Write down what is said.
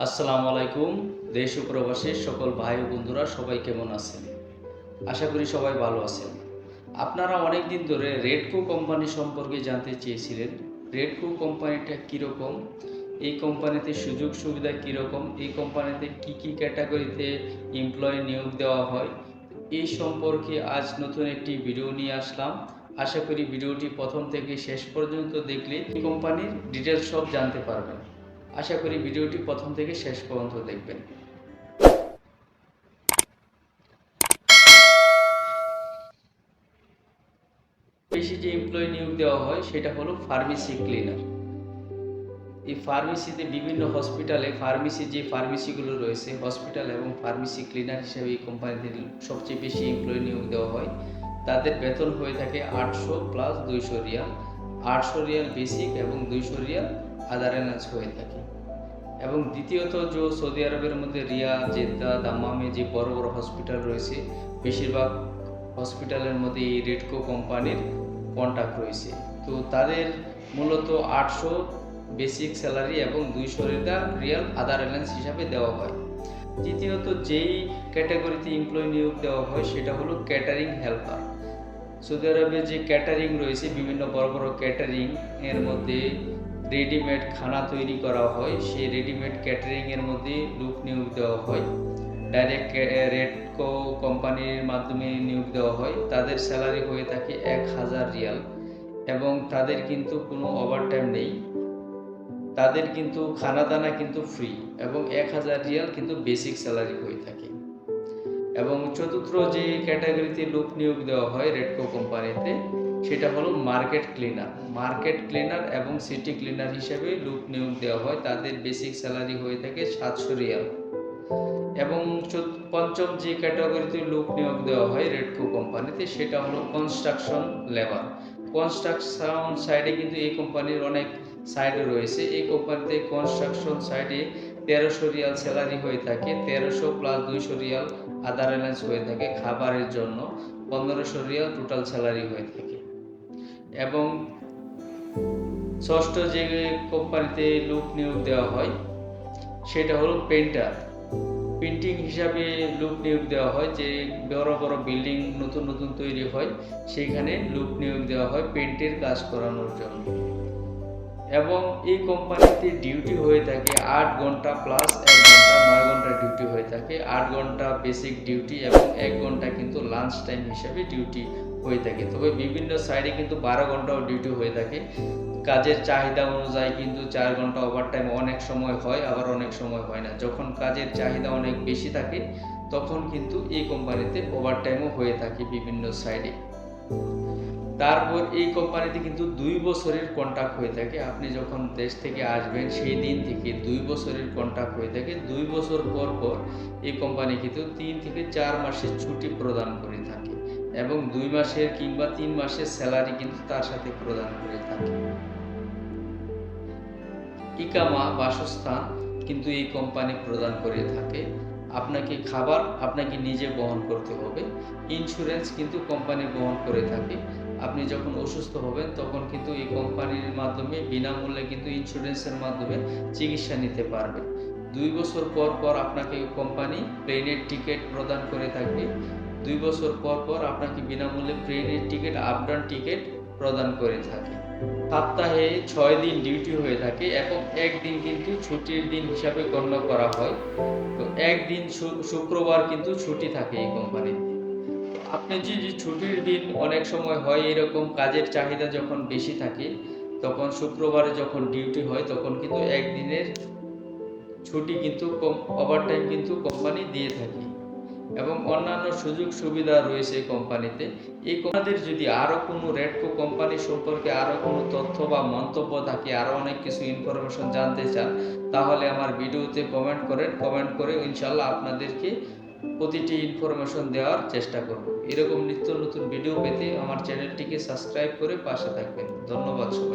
আসসালামু আলাইকুম, দেশ ও প্রবাসীর সকল ভাই ও বন্ধুরা, সবাই কেমন আছেন? আশা করি সবাই ভালো আছেন। আপনারা অনেক দিন ধরে রেডকো কোম্পানি সম্পর্কে জানতে চেয়েছিলেন। রেডকো কোম্পানিটা কীরকম? এই কোম্পানিতে সুযোগ সুবিধা কীরকম? এই কোম্পানিতে কি কি ক্যাটাগরিতে এমপ্লয়ি নিয়োগ দেওয়া হয়? এই সম্পর্কে আজ নতুন একটি ভিডিও নিয়ে আসলাম। আশা করি ভিডিওটি প্রথম থেকে শেষ পর্যন্ত দেখলে এই কোম্পানির ডিটেলস সব জানতে পারবেন। আশা করি ভিডিওটি প্রথম থেকে শেষ পর্যন্ত দেখবেন। বেশি যে এমপ্লয়ি নিয়োগ দেওয়া হয়, সেটা হলো ফার্মেসি ক্লিনার এই ফার্মেসিতে বিভিন্ন হসপিটালে ফার্মেসি যে ফার্মেসিগুলো রয়েছে হসপিটাল এবং ফার্মেসি ক্লিনার হিসেবে এই কোম্পানিতে সবচেয়ে বেশি এমপ্লয়ি নিয়োগ দেওয়া হয়। তাদের বেতন হয়ে থাকে আটশো প্লাস দুইশো রিয়াল। আটশো রিয়াল বেসিক এবং দুইশো রিয়াল আদার এনার্স হয়ে থাকে। এবং দ্বিতীয়ত যে সৌদি আরবের মধ্যে রিয়া, জেদ্দা, দাম্মামে যে বড় বড় হসপিটাল রয়েছে, বেশিরভাগ হসপিটালের মধ্যে এই রেডকো কোম্পানির কন্ট্যাক্ট রয়েছে। তো তাদের মূলত আটশো বেসিক স্যালারি এবং দুইশো রিয়াল আদার অ্যালায়েন্স হিসাবে দেওয়া হয়। তৃতীয়ত যেই ক্যাটাগরিতে এমপ্লয়ি নিয়োগ দেওয়া হয়, সেটা হলো ক্যাটারিং হেল্পার সৌদি আরবে যে ক্যাটারিং রয়েছে, বিভিন্ন বড় বড় ক্যাটারিং এর মধ্যে রেডিমেড খানা তৈরি করা হয়। সেই রেডিমেড ক্যাটারিংয়ের মধ্যে লোক নিয়োগ দেওয়া হয়। ডাইরেক্ট রেডকো কোম্পানির মাধ্যমে নিয়োগ দেওয়া হয়। তাদের স্যালারি হয়ে থাকে এক হাজার রিয়াল এবং তাদের কিন্তু কোনো ওভারটাইম নেই। তাদের কিন্তু খানা দানা কিন্তু ফ্রি এবং এক হাজার রিয়াল কিন্তু বেসিক স্যালারি হয়ে থাকে। এবং চতুর্থ যে ক্যাটাগরিতে লোক নিয়োগ দেওয়া হয় রেডকো কোম্পানিতে সেটা হলো মার্কেট ক্লিনার। মার্কেট ক্লিনার এবং সিটি ক্লিনার হিসেবে লোক নিয়োগ দেওয়া হয়। তাদের বেসিক স্যালারি হয়ে থাকে সাতশো রিয়াল। এবং পঞ্চম যে ক্যাটাগরিতে লোক নিয়োগ দেওয়া হয় রেডকো কোম্পানিতে, সেটা হলো কনস্ট্রাকশন লেবার। কনস্ট্রাকশন সাইডে কিন্তু এই কোম্পানির অনেক সাইড রয়েছে। এই কোম্পানিতে কনস্ট্রাকশন সাইডে তেরোশো রিয়াল স্যালারি হয়ে থাকে, তেরোশো প্লাস দুইশো রিয়াল আদার অ্যালায়েন্স হয়ে থাকে খাবারের জন্য। পনেরোশো রিয়াল টোটাল স্যালারি হয়ে থাকে। এবং ষষ্ঠ যে কোম্পানিতে লোক নিয়োগ দেওয়া হয়, সেটা হলো পেন্টার পেন্টিং হিসাবে লোক নিয়োগ দেওয়া হয়, যে বড় বড় বিল্ডিং নতুন নতুন তৈরি হয় সেইখানে লোক নিয়োগ দেওয়া হয় পেন্টের কাজ করানোর জন্য। এবং এই কোম্পানিতে ডিউটি হয়ে থাকে আট ঘণ্টা প্লাস এক ঘণ্টা, নয় ঘণ্টা ডিউটি হয়ে থাকে। আট ঘণ্টা বেসিক ডিউটি এবং এক ঘণ্টা কিন্তু লাঞ্চ টাইম হিসাবে ডিউটি হয়ে থাকে। তবে বিভিন্ন সাইডে কিন্তু বারো ঘন্টাও ডিউটি হয়ে থাকে। কাজের চাহিদা অনুযায়ী কিন্তু চার ঘণ্টা ওভারটাইম অনেক সময় হয়, আবার অনেক সময় হয় না। যখন কাজের চাহিদা অনেক বেশি থাকে, তখন কিন্তু এই কোম্পানিতে ওভার ওভারটাইমও হয়ে থাকে বিভিন্ন সাইডে তারপর এই কোম্পানিতে কিন্তু দুই বছরের কন্ট্রাক্ট হয়ে থাকে। আপনি যখন দেশ থেকে আসবেন, সেই দিন থেকে দুই বছরের কন্ট্রাক্ট হয়ে থাকে। দুই বছর পর পর এই কোম্পানি কিন্তু তিন থেকে চার মাসের ছুটি প্রদান করে থাকে এবং দুই মাসের কিংবা তিন মাসের স্যালারি কিন্তু তার সাথে প্রদান করে থাকে। ইকামা বাসস্থান কিন্তু এই কোম্পানি প্রদান করে থাকে। আপনাকে খাবার আপনাকে নিজে বহন করতে হবে। ইন্স্যুরেন্স কিন্তু কোম্পানি বহন করে থাকে। আপনি যখন অসুস্থ হবেন, তখন কিন্তু এই কোম্পানির মাধ্যমে বিনামূল্যে কিন্তু ইন্স্যুরেন্সের মাধ্যমে চিকিৎসা নিতে পারবেন দুই বছর পর পর আপনাকে কোম্পানি প্লেনের টিকিট প্রদান করে থাকবে। দুই বছর পর পর আপনাকে বিনামূল্যে প্লেনের টিকিট আপ ডাউন টিকিট প্রদান করে থাকে। সপ্তাহে ছয় দিন ডিউটি হয়ে থাকে এবং একদিন কিন্তু ছুটির দিন হিসাবে গণ্য করা হয়। তো একদিন শুক্রবার কিন্তু ছুটি থাকে এই কোম্পানিতে। আপনি যে ছুটির দিন অনেক সময় হয় এরকম কাজের চাহিদা যখন বেশি থাকে, তখন শুক্রবারে যখন ডিউটি হয়, তখন কিন্তু একদিনের ছুটি কিন্তু ওভারটাইম কিন্তু কোম্পানি দিয়ে থাকে। এবং অন্যান্য সুযোগ সুবিধা রয়েছে কোম্পানিতে এই কোম্পানির যদি আরও কোনো রেডকো কোম্পানি সম্পর্কে আরও কোনো তথ্য বা মন্তব্য থাকে আরও অনেক কিছু ইনফরমেশন জানতে চান, তাহলে আমার ভিডিওতে কমেন্ট করেন। কমেন্ট করে ইনশাল্লাহ আপনাদেরকে প্রতিটি ইনফরমেশন দেওয়ার চেষ্টা করব। এরকম নিত্য নতুন ভিডিও পেতে আমার চ্যানেলটিকে সাবস্ক্রাইব করে পাশে থাকবেন। ধন্যবাদ সবাইকে।